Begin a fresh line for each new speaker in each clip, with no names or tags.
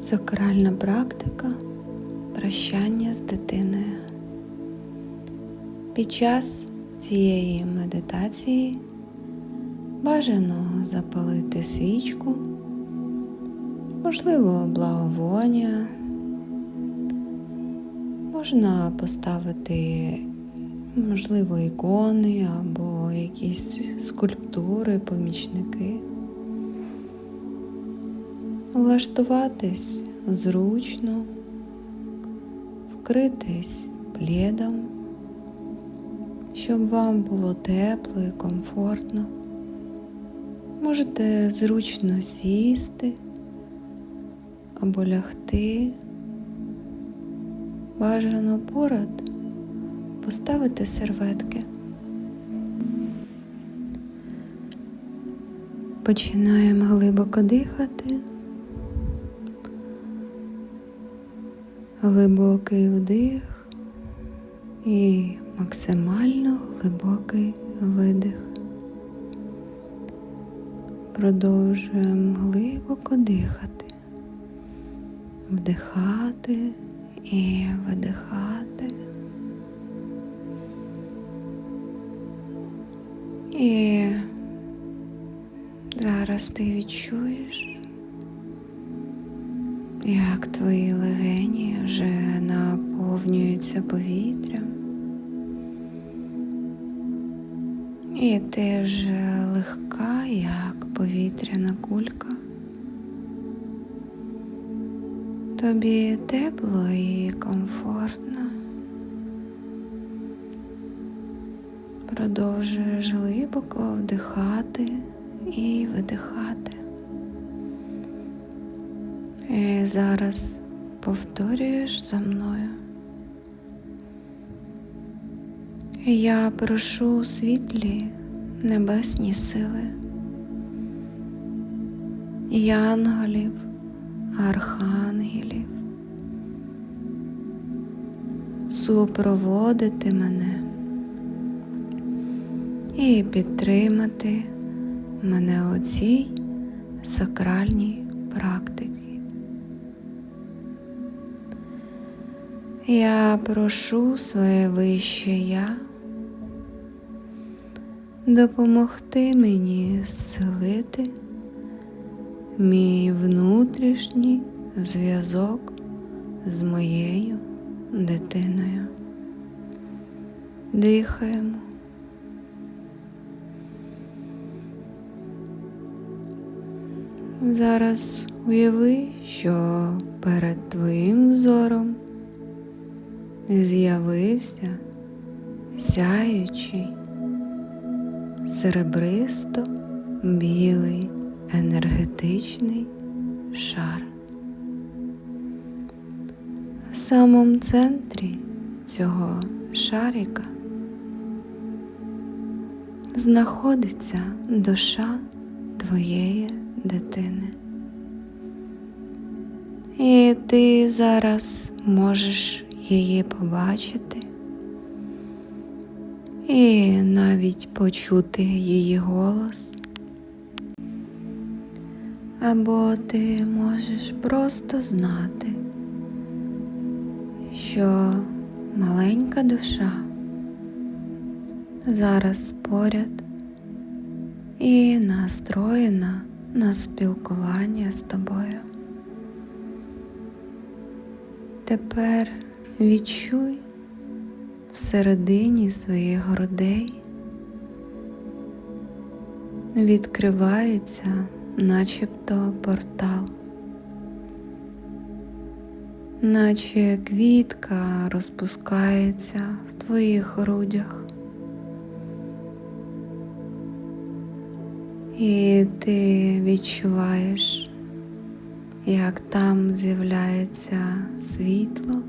Сакральна практика прощання з дитиною. Під час цієї медитації бажано запалити свічку, можливо, благовоння, можна поставити, можливо, ікони або якісь скульптури, помічники. Влаштуватись зручно, вкритись плідом, щоб вам було тепло і комфортно. Можете зручно сісти або лягти. Бажано поряд поставити серветки. Починаємо глибоко дихати. Глибокий вдих і максимально глибокий видих. Продовжуємо глибоко дихати, вдихати і видихати. І зараз ти відчуєш, як твої легені вже наповнюються повітрям, і ти вже легка, як повітряна кулька. Тобі тепло і комфортно. Продовжуєш глибоко вдихати і видихати. І зараз повторюєш за мною. Я прошу світлі небесні сили, янголів, архангелів, супроводити мене і підтримати мене у цій сакральній практиці. Я прошу своє вище я допомогти мені зцілити мій внутрішній зв'язок з моєю дитиною. Дихаємо. Зараз уяви, що перед твоїм зором з'явився сяючий, серебристо білий енергетичний шар. В самому центрі цього шарика знаходиться душа твоєї дитини. І ти зараз можеш її побачити і навіть почути її голос. Або ти можеш просто знати, що маленька душа зараз поряд і настроєна на спілкування з тобою. Тепер відчуй всередині своїх грудей. Відкривається начебто портал, наче квітка розпускається в твоїх грудях. І ти відчуваєш, як там з'являється світло,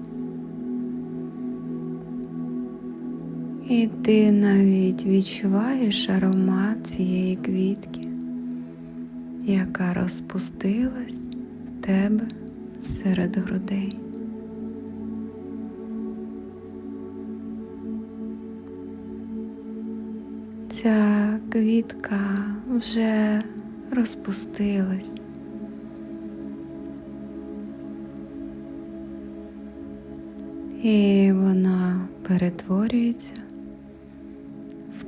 і ти навіть відчуваєш аромат цієї квітки, яка розпустилась в тебе серед грудей. Ця квітка вже розпустилась. і вона перетворюється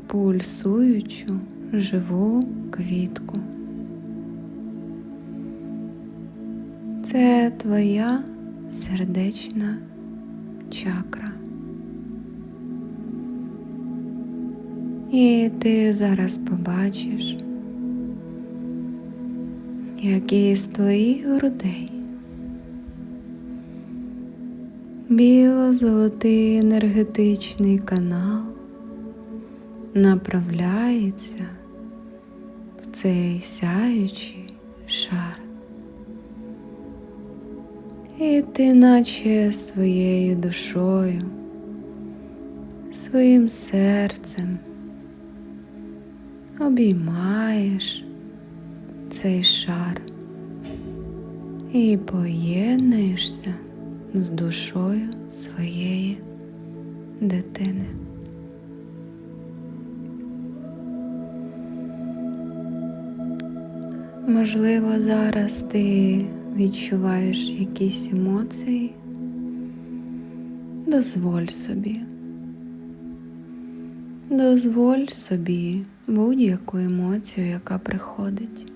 пульсуючу живу квітку. Це твоя сердечна чакра. І ти зараз побачиш, як із твоїх грудей біло-золотий енергетичний канал направляється в цей сяючий шар. І ти наче своєю душою, своїм серцем обіймаєш цей шар і поєднуєшся з душою своєї дитини. Можливо, зараз ти відчуваєш якісь емоції. Дозволь собі. Дозволь собі будь-яку емоцію, яка приходить.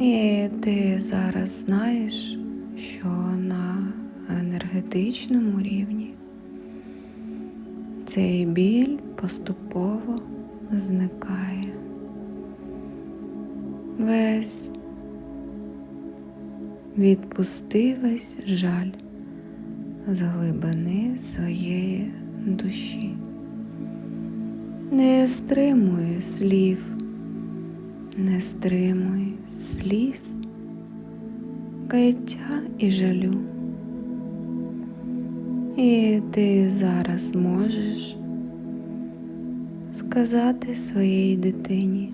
І ти зараз знаєш, що на енергетичному рівні цей біль поступово зникає. Весь відпусти весь жаль з глибини своєї душі. Не стримуй слів, не стримуй сліз, каяття і жалю. І ти зараз можеш сказати своїй дитині.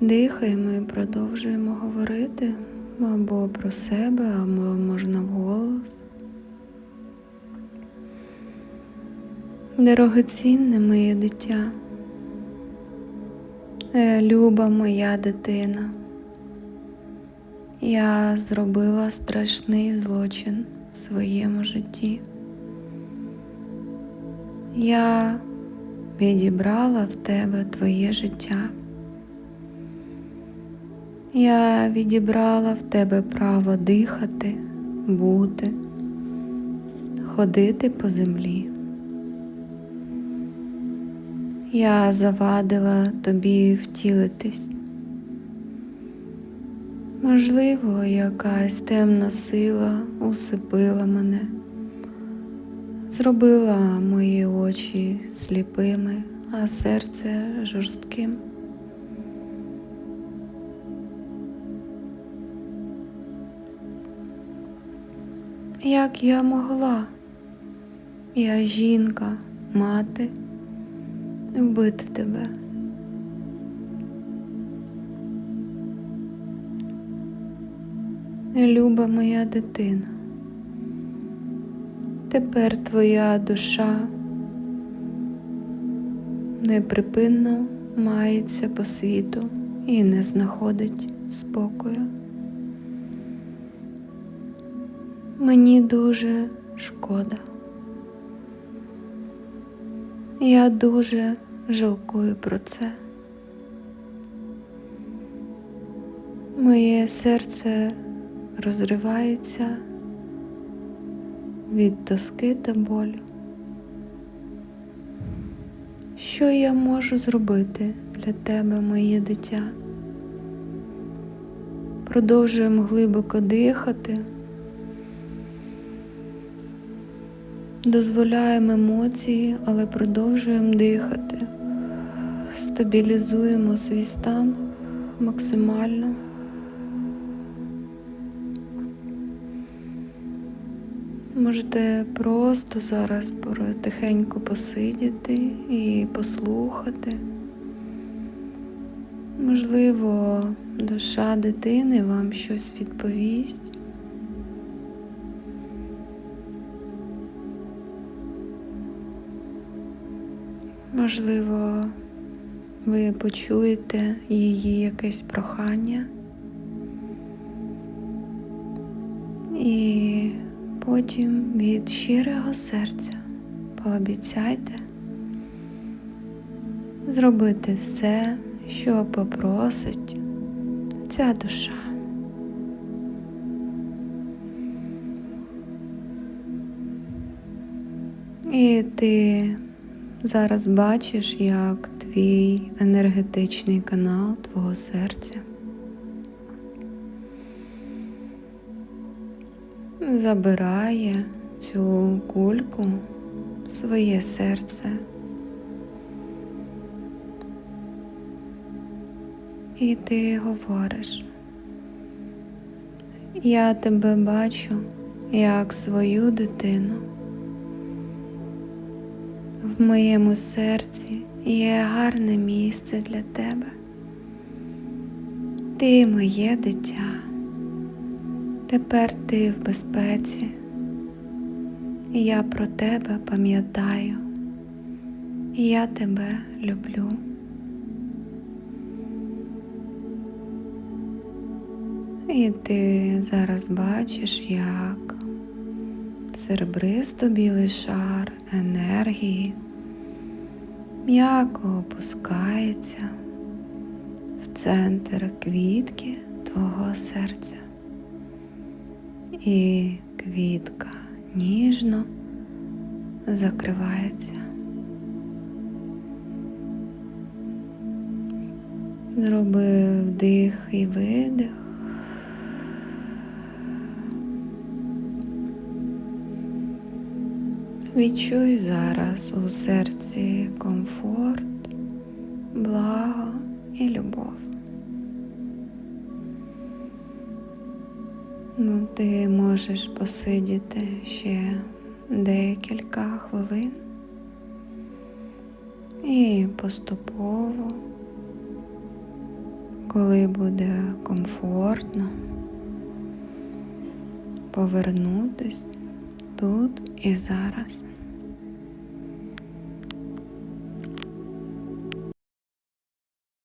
Дихаємо і продовжуємо говорити або про себе, або можна вголос. Дорогоцінне моє дитя, е, люба моя дитина, я зробила страшний злочин в своєму житті. Я відібрала в тебе твоє життя. Я відібрала в тебе право дихати, бути, ходити по землі. Я завадила тобі втілитись. Можливо, якась темна сила усипила мене, зробила мої очі сліпими, а серце жорстким. Як я могла, я жінка, мати, вбити тебе. Люба моя дитина, тепер твоя душа неприпинно мається по світу і не знаходить спокою. Мені дуже шкода. Я дуже жалкую про це. Моє серце розривається від тоски та болю. Що я можу зробити для тебе, моє дитя? Продовжуємо глибоко дихати. Дозволяємо емоції, але продовжуємо дихати, стабілізуємо свій стан максимально. Можете просто зараз тихенько посидіти і послухати. Можливо, душа дитини вам щось відповість. Можливо, ви почуєте її якесь прохання. І потім від щирого серця пообіцяйте зробити все, що попросить ця душа. І ти зараз бачиш, як твій енергетичний канал твого серця забирає цю кульку в своє серце. І ти говориш, я тебе бачу як свою дитину. В моєму серці є гарне місце для тебе. Ти моє дитя. Тепер ти в безпеці. Я про тебе пам'ятаю. Я тебе люблю. І ти зараз бачиш, як серебристо білий шар енергії м'яко опускається в центр квітки твого серця. І квітка ніжно закривається. Зроби вдих і видих. Відчуй зараз у серці комфорт, благо і любов. Ну, ти можеш посидіти ще декілька хвилин і поступово, коли буде комфортно, повернутись тут і зараз.